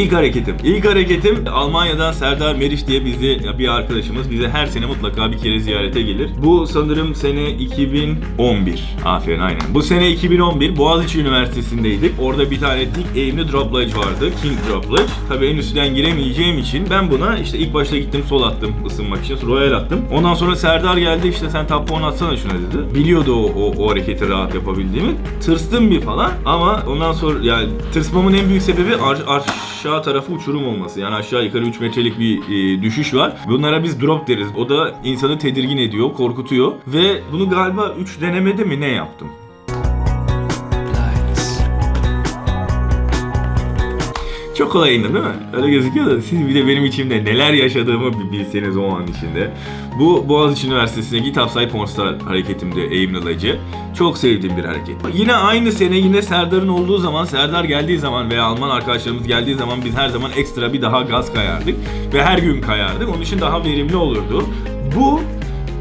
İlk hareketim. İlk hareketim Almanya'dan Serdar Meriç diye bizi bir arkadaşımız bize her sene mutlaka bir kere ziyarete gelir. Bu sanırım sene 2011. Aferin aynen. Bu sene 2011 Boğaziçi Üniversitesi'ndeydik. Orada bir tane dik eğimli drop ledge vardı. King drop ledge. Tabii en üstünden giremeyeceğim için ben buna işte ilk başta gittim sol attım ısınmak için. Royal attım. Ondan sonra Serdar geldi işte sen top 10 atsana şuna dedi. Biliyordu o, o, o hareketi rahat yapabildiğimi. Tırstım bir falan ama ondan sonra yani tırsmamın en büyük sebebi ar- aşağı tarafı uçurum olması. Yani aşağı yukarı 3 metrelik bir e, düşüş var. Bunlara biz drop deriz. O da insanı tedirgin ediyor, korkutuyor. Ve bunu galiba 3 denemede mi ne yaptım? Çok kolay indi değil mi? Öyle gözüküyor da siz bir de benim içimde neler yaşadığımı bir bilseniz o an içinde. Bu Boğaziçi Üniversitesi'ndeki Kitapsay Pornstar hareketimde eğimlilayıcı. Çok sevdiğim bir hareket. Yine aynı sene yine Serdar'ın olduğu zaman, Serdar geldiği zaman veya Alman arkadaşlarımız geldiği zaman biz her zaman ekstra bir daha gaz kayardık. Ve her gün kayardık. Onun için daha verimli olurdu. Bu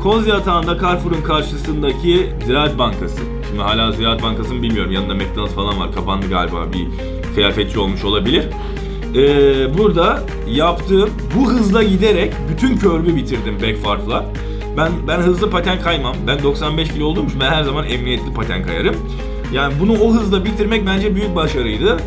Koz yatağında Carrefour'un karşısındaki Ziraat Bankası. Şimdi hala Ziraat Bankası mı bilmiyorum. Yanında McDonald's falan var. Kapandı galiba. Bir kıyafetçi olmuş olabilir. Ee, burada yaptığım bu hızla giderek bütün körbü bitirdim backfarfla. Ben ben hızlı paten kaymam. Ben 95 kilo olduğum için ben her zaman emniyetli paten kayarım. Yani bunu o hızla bitirmek bence büyük başarıydı.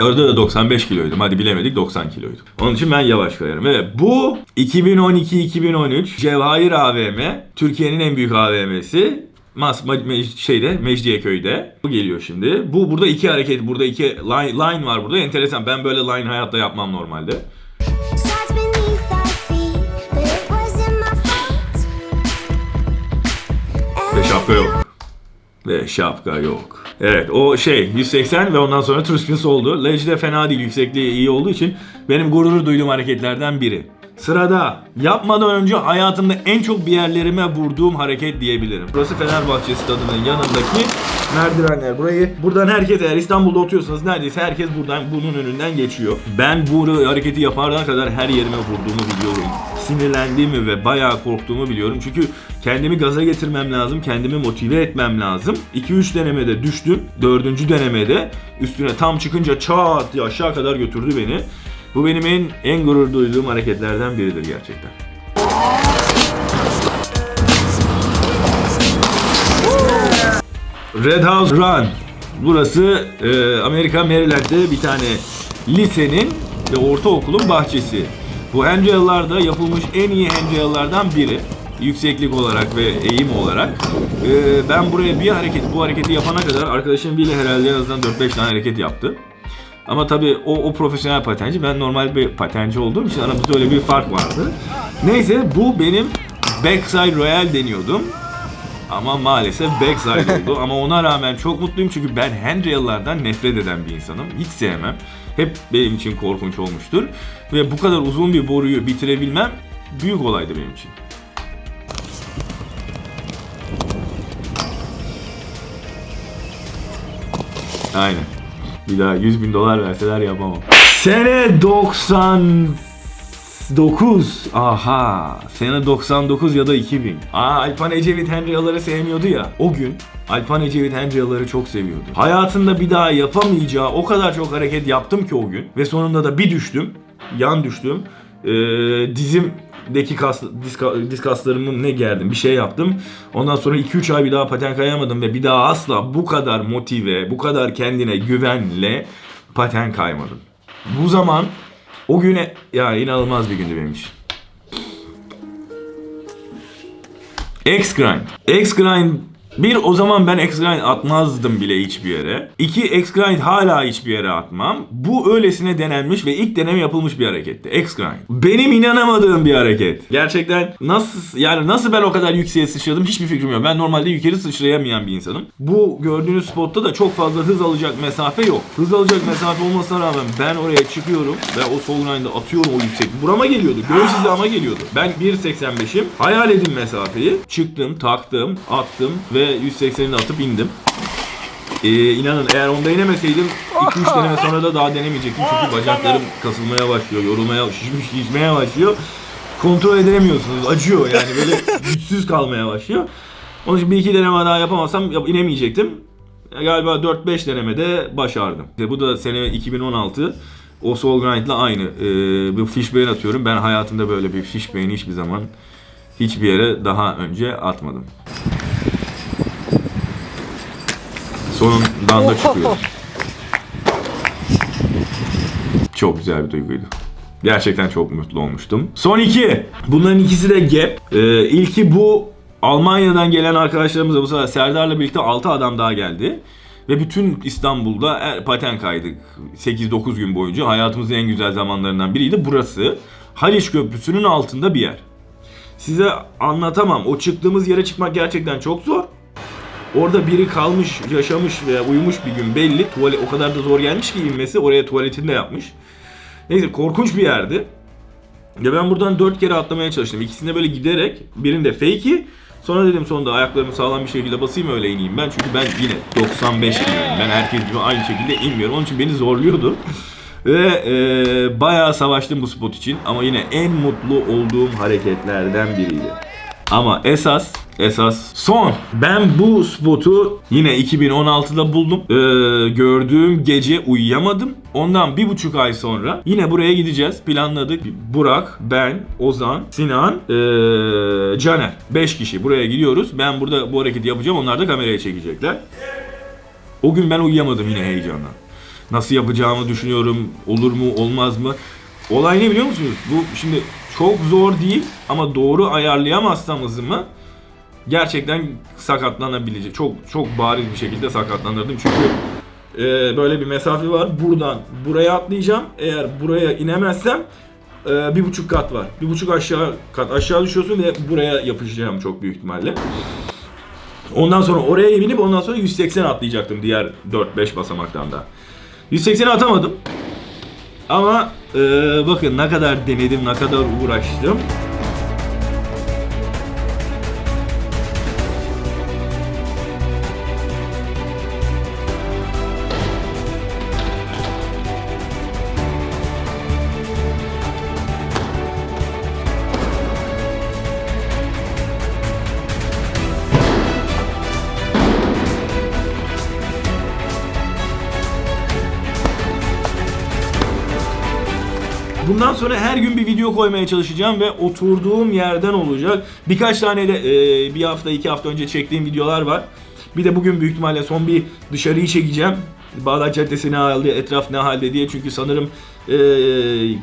Orada da 95 kiloydum. Hadi bilemedik 90 kiloydum. Onun için ben yavaş kayarım. Evet bu 2012-2013 Cevahir AVM Türkiye'nin en büyük AVM'si. Mas ma- me- şeyde Mecidiyeköy'de. Bu geliyor şimdi. Bu burada iki hareket, burada iki line, line var burada. Enteresan. Ben böyle line hayatta yapmam normalde. Ve şapka yok. Ve şapka yok. Evet o şey 180 ve ondan sonra Truspins oldu. Ledge de fena değil yüksekliği iyi olduğu için benim gurur duyduğum hareketlerden biri. Sırada yapmadan önce hayatımda en çok bir yerlerime vurduğum hareket diyebilirim. Burası Fenerbahçe stadının yanındaki merdivenler. Burayı buradan herkes eğer İstanbul'da oturuyorsanız neredeyse herkes buradan bunun önünden geçiyor. Ben bu hareketi yapardan kadar her yerime vurduğumu biliyorum. Sinirlendiğimi ve bayağı korktuğumu biliyorum. Çünkü kendimi gaza getirmem lazım, kendimi motive etmem lazım. 2-3 denemede düştüm. 4. denemede üstüne tam çıkınca çat aşağı kadar götürdü beni. Bu benim en en gurur duyduğum hareketlerden biridir gerçekten. Red House Run. Burası e, Amerika Maryland'de bir tane lisenin ve ortaokulun bahçesi. Bu Angela'larda yapılmış en iyi Angela'lardan biri. Yükseklik olarak ve eğim olarak. E, ben buraya bir hareket, bu hareketi yapana kadar arkadaşım bile herhalde en azından 4-5 tane hareket yaptı. Ama tabii o, o profesyonel patenci, ben normal bir patenci olduğum için aramızda öyle bir fark vardı. Neyse bu benim backside royal deniyordum. Ama maalesef backside oldu. Ama ona rağmen çok mutluyum çünkü ben handrail'lardan nefret eden bir insanım. Hiç sevmem. Hep benim için korkunç olmuştur. Ve bu kadar uzun bir boruyu bitirebilmem büyük olaydı benim için. Aynen. Bir daha 100 bin dolar verseler yapamam. Sene 99. Aha. Sene 99 ya da 2000. Aa Alpan Ecevit Henry'aları sevmiyordu ya. O gün Alpan Ecevit Henry'aları çok seviyordu. Hayatında bir daha yapamayacağı o kadar çok hareket yaptım ki o gün. Ve sonunda da bir düştüm. Yan düştüm. Ee, dizimdeki kas, diz, ka- diz kaslarımı ne gerdim bir şey yaptım. Ondan sonra 2-3 ay bir daha paten kayamadım ve bir daha asla bu kadar motive, bu kadar kendine güvenle paten kaymadım. Bu zaman o güne ya inanılmaz bir gündü benim için. X-Grind. X-Grind bir o zaman ben X-Grind atmazdım bile hiçbir yere. İki X-Grind hala hiçbir yere atmam. Bu öylesine denenmiş ve ilk deneme yapılmış bir hareketti. X-Grind. Benim inanamadığım bir hareket. Gerçekten nasıl yani nasıl ben o kadar yükseğe sıçradım hiçbir fikrim yok. Ben normalde yukarı sıçrayamayan bir insanım. Bu gördüğünüz spotta da çok fazla hız alacak mesafe yok. Hız alacak mesafe olmasına rağmen ben oraya çıkıyorum ve o sol grind'ı atıyorum o yüksek. Burama geliyordu. Göğüs hizama geliyordu. Ben 1.85'im. Hayal edin mesafeyi. Çıktım, taktım, attım ve 180'ini atıp indim. Ee, inanın eğer onda inemeseydim 2-3 deneme sonra da daha denemeyecektim çünkü bacaklarım kasılmaya başlıyor, yorulmaya, şişmiş, şişmeye başlıyor. Kontrol edemiyorsunuz, acıyor yani böyle güçsüz kalmaya başlıyor. Onun için bir iki deneme daha yapamazsam yap- inemeyecektim. Galiba 4-5 denemede başardım. İşte bu da sene 2016. O Soul Grind'la aynı. Ee, bir fishbane atıyorum. Ben hayatımda böyle bir fishbane hiçbir zaman hiçbir yere daha önce atmadım. Sonundan da çıkıyor. Çok güzel bir duyguydu. Gerçekten çok mutlu olmuştum. Son iki. Bunların ikisi de gap. Ee, ilki bu Almanya'dan gelen arkadaşlarımızla bu sefer Serdar'la birlikte 6 adam daha geldi. Ve bütün İstanbul'da er- paten kaydık. 8-9 gün boyunca hayatımızın en güzel zamanlarından biriydi. Burası Haliç Köprüsü'nün altında bir yer. Size anlatamam. O çıktığımız yere çıkmak gerçekten çok zor. Orada biri kalmış, yaşamış veya uyumuş bir gün belli. Tuvalet o kadar da zor gelmiş ki inmesi. Oraya tuvaletini de yapmış. Neyse korkunç bir yerdi. Ya ben buradan dört kere atlamaya çalıştım. İkisinde böyle giderek birinde fake'i sonra dedim sonunda ayaklarımı sağlam bir şekilde basayım öyle ineyim ben. Çünkü ben yine 95 kiloyum. Ben herkes gibi aynı şekilde inmiyorum. Onun için beni zorluyordu. Ve e, bayağı savaştım bu spot için. Ama yine en mutlu olduğum hareketlerden biriydi. Ama esas esas son. Ben bu spotu yine 2016'da buldum. Ee, gördüğüm gece uyuyamadım. Ondan bir buçuk ay sonra yine buraya gideceğiz. Planladık. Burak, ben, Ozan, Sinan, ee, Caner. 5 kişi buraya gidiyoruz. Ben burada bu hareketi yapacağım. Onlar da kameraya çekecekler. O gün ben uyuyamadım yine heyecandan. Nasıl yapacağımı düşünüyorum. Olur mu olmaz mı? Olay ne biliyor musunuz? Bu şimdi çok zor değil ama doğru ayarlayamazsam hızımı gerçekten sakatlanabilecek. Çok çok bariz bir şekilde sakatlanırdım. Çünkü e, böyle bir mesafe var. Buradan buraya atlayacağım. Eğer buraya inemezsem e, bir buçuk kat var. Bir buçuk aşağı kat aşağı düşüyorsun ve buraya yapışacağım çok büyük ihtimalle. Ondan sonra oraya binip ondan sonra 180 atlayacaktım diğer 4-5 basamaktan da. 180 atamadım. Ama e, bakın ne kadar denedim, ne kadar uğraştım. Bundan sonra her gün bir video koymaya çalışacağım ve oturduğum yerden olacak. Birkaç tane de e, bir hafta iki hafta önce çektiğim videolar var. Bir de bugün büyük ihtimalle son bir dışarıyı çekeceğim. Bağdat Caddesi ne halde, etraf ne halde diye çünkü sanırım e,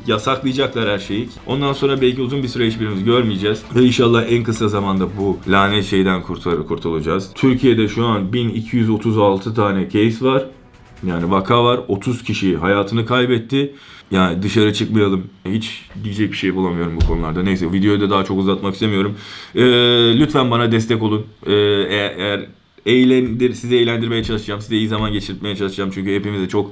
yasaklayacaklar her şeyi. Ondan sonra belki uzun bir süre hiçbirimiz görmeyeceğiz. Ve inşallah en kısa zamanda bu lanet şeyden kurtul kurtulacağız. Türkiye'de şu an 1236 tane case var. Yani vaka var. 30 kişi hayatını kaybetti. Yani dışarı çıkmayalım. Hiç diyecek bir şey bulamıyorum bu konularda. Neyse videoyu da daha çok uzatmak istemiyorum. Ee, lütfen bana destek olun. Ee, eğer, eğer eğlendir, sizi eğlendirmeye çalışacağım. Size iyi zaman geçirmeye çalışacağım. Çünkü hepimize çok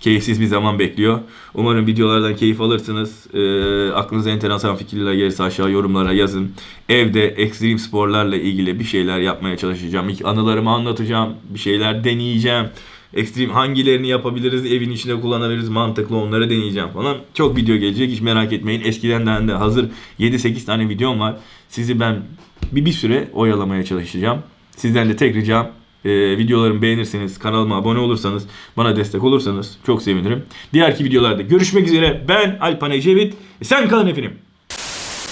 keyifsiz bir zaman bekliyor. Umarım videolardan keyif alırsınız. Ee, aklınıza enteresan fikirler gelirse aşağı yorumlara yazın. Evde ekstrem sporlarla ilgili bir şeyler yapmaya çalışacağım. İlk anılarımı anlatacağım. Bir şeyler deneyeceğim. Ekstrem hangilerini yapabiliriz, evin içinde kullanabiliriz, mantıklı onları deneyeceğim falan. Çok video gelecek hiç merak etmeyin. Eskiden de hazır 7-8 tane videom var. Sizi ben bir, bir süre oyalamaya çalışacağım. Sizden de tek ricam e, videolarımı beğenirseniz, kanalıma abone olursanız, bana destek olursanız çok sevinirim. Diğerki videolarda görüşmek üzere. Ben Alpan Ecevit. Sen kalın efendim.